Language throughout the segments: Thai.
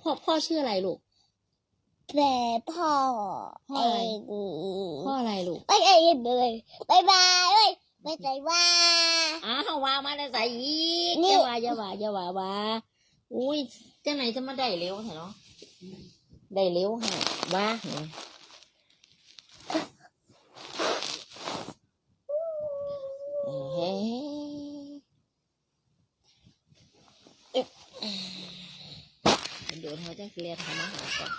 พ่อพ่อชื่ออะไรลูก แต่พ่อพ่อเออะไรงพ่ออะไรลูกไม่เองเลยบายบายเว้ยไม่ใจว่าอ้าวว่ามาได้ใส่อีกนี่อย่าว่าอย่าว่าอย่าว่าว่าอุ้ยจะไหนจะมาได้เร็วเถอะเนาะได้เร็วฮะว่าเนี่ยเฮ้ เดี๋ยวเขาจะเรียนทำอาหารก่อน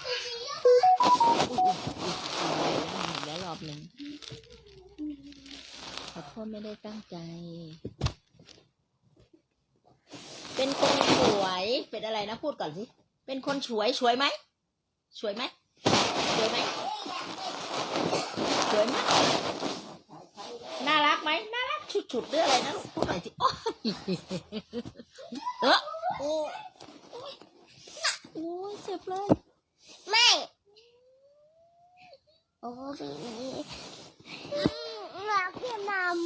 แล้วรอบหนึ่งขอโทษไม่ได้ตั้งใจ เป็นคนสวย เป็นอะไรนะพูดก่อนสิ เป็นคนสวยสวยไหมสวยไหมสวยไหมสวยไหมน่ารักไหมน่ารักฉุดๆหรืออะไรนะพูดหน่อยสิโอ้ยเออ อ้ยโอ้ยเจ็บเลย ไม่ โอ้บีรักพี่มัม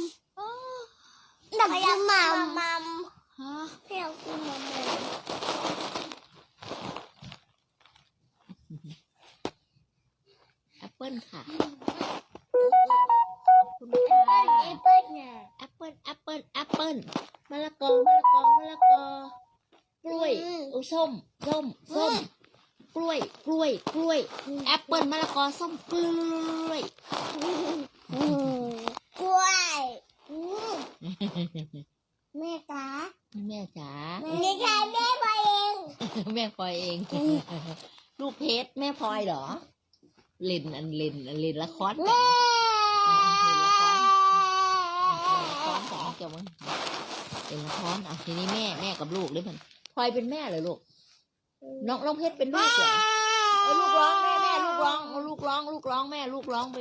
รักพี่มัมมัมฮะพี่รักพี่มัมแอปเปิลค่ะขอบคุณค่ะแอปเปิ้ลเนี่ยแอปเปิลแอปเปิลแอปเปิลมะละกอมะละกอมะละกอ กล้วยอุส้ม ส้ม ส้ม กล้วย กล้วย กล้วย แอปเปิลมะละกอ ส้ม กล้วยอืมกล้วยอืมแม่จ๋า แม่จ๋า นี่ใครแม่ไปเอง แม่พลอยเอง ลูกเพชรแม่พลอยเหรอ เล่นอันเล่นอันเล่นละครกันแม่เล่นละครของเจ้ามันเล่นละครอะทีนี้แม่แม่กับลูกเลยมัน พลอยเป็นแม่เหรอลูก น้องน้องเพชรเป็นลูกเหรอเออลูกร้องแม่แม่ลูกร้องเอาลูกร้องลูกร้องแม่ลูกร้องไป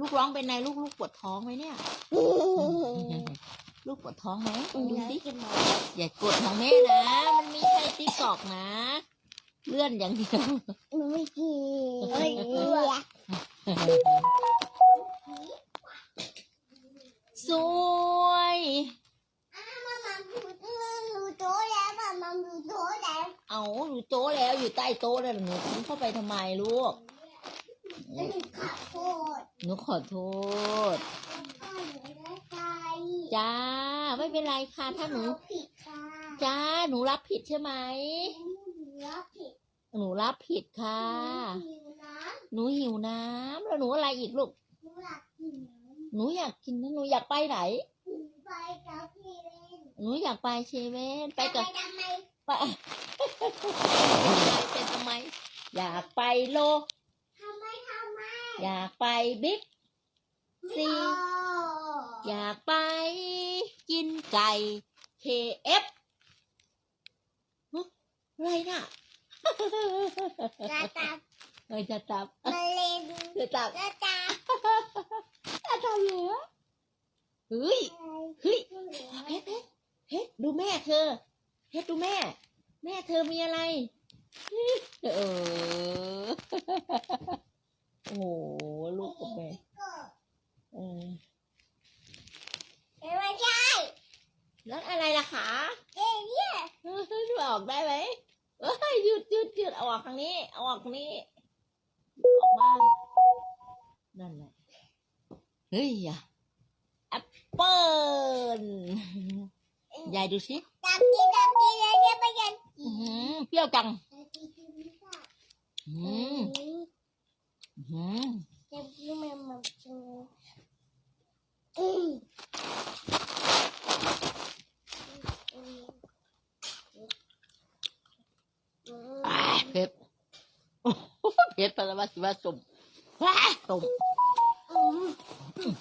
ลูกร้องเป็นไงลูกลูกปวดท้องไหมเนี่ย ลูกปวดท้องไหมดูสิอย่ากดของแม่นะ มันมีใครติ๊กตอกนะ เลื่อนอย่างเดียวหนูไม่กินไม่กินสวย มามาดูหนูโตแล้วมามาดูโตแล้ว เอาอยู่ โต๊ะแล้วอยู่ใต้โต๊ะแล้วหนูทิ้งเข้าไปทำไมลูก หนูขอโทษหนูขอโทษพ่อหนูได้ใจจ้า ไม่เป็นไรค่ะ ถ้าหนู ผิดค่ะจ้า หนูรับผิดใช่ไหมหนูรับผิดหนูรับผิดค่ะ หนูหิวน้หนูหิวน้ำแล้วหนูอะไรอีกลูกำหนูอยากกินน้หนูอยากกินนะหนูอยากไปไหนำหนูไปกับพี่เล่นหนูอยากไปเชเว่น ไปกับทำไมไป เป็นทำไม อยากไปโลทำไมทำไมอยากไปบิ๊กซี อยากไปกินไก่ KF ฮะอะไรน่ะกระตับเออจะตับมาเล่นจะตับกระตับจะตับเหรอเฮ้ย เฮ้ยเพชรเพชรเพชรดูแม่เธอเพชรดูแม่ แม่เธอมีอะไรเออโอ้โหลูกกับแม่เออไม่ใช่แล้วอะไรล่ะคะเอ๊ะเนี่ยดูออกได้ไหมเอ้ยหยุดหยุดหยุดเอาออกทางนี้เอาออกทางนี้ออกมานั่นแหละเฮ้ยอะแอปเปิ้ลยายดูสิตับกินตับกินเลยเนี่ยไปกันอื้อหือเป รี้ยวจังอืมอืมจะกินมันมันจูอืมอ่าเผ็ดโอ้โหเผ็ดปะละมาสิว่าสมว้าสมอืม